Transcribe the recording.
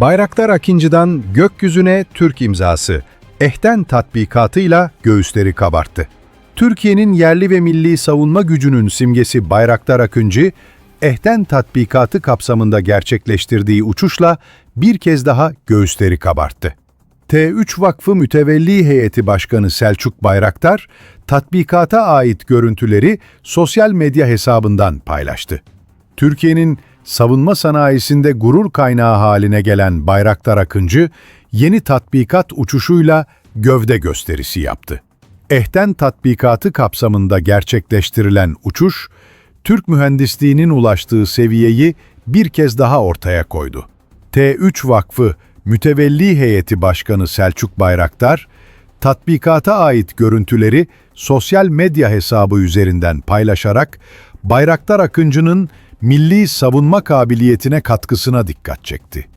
Bayraktar Akıncı'dan gökyüzüne Türk imzası, ehten tatbikatıyla göğüsleri kabarttı. Türkiye'nin yerli ve milli savunma gücünün simgesi Bayraktar Akıncı, ehten tatbikatı kapsamında gerçekleştirdiği uçuşla bir kez daha göğüsleri kabarttı. T3 Vakfı Mütevelli Heyeti Başkanı Selçuk Bayraktar, tatbikata ait görüntüleri sosyal medya hesabından paylaştı. Türkiye'nin savunma sanayisinde gurur kaynağı haline gelen Bayraktar Akıncı, yeni tatbikat uçuşuyla gövde gösterisi yaptı. Ehten tatbikatı kapsamında gerçekleştirilen uçuş, Türk mühendisliğinin ulaştığı seviyeyi bir kez daha ortaya koydu. T3 Vakfı Mütevelli Heyeti Başkanı Selçuk Bayraktar, tatbikata ait görüntüleri sosyal medya hesabı üzerinden paylaşarak Bayraktar Akıncı'nın milli savunma kabiliyetine katkısına dikkat çekti.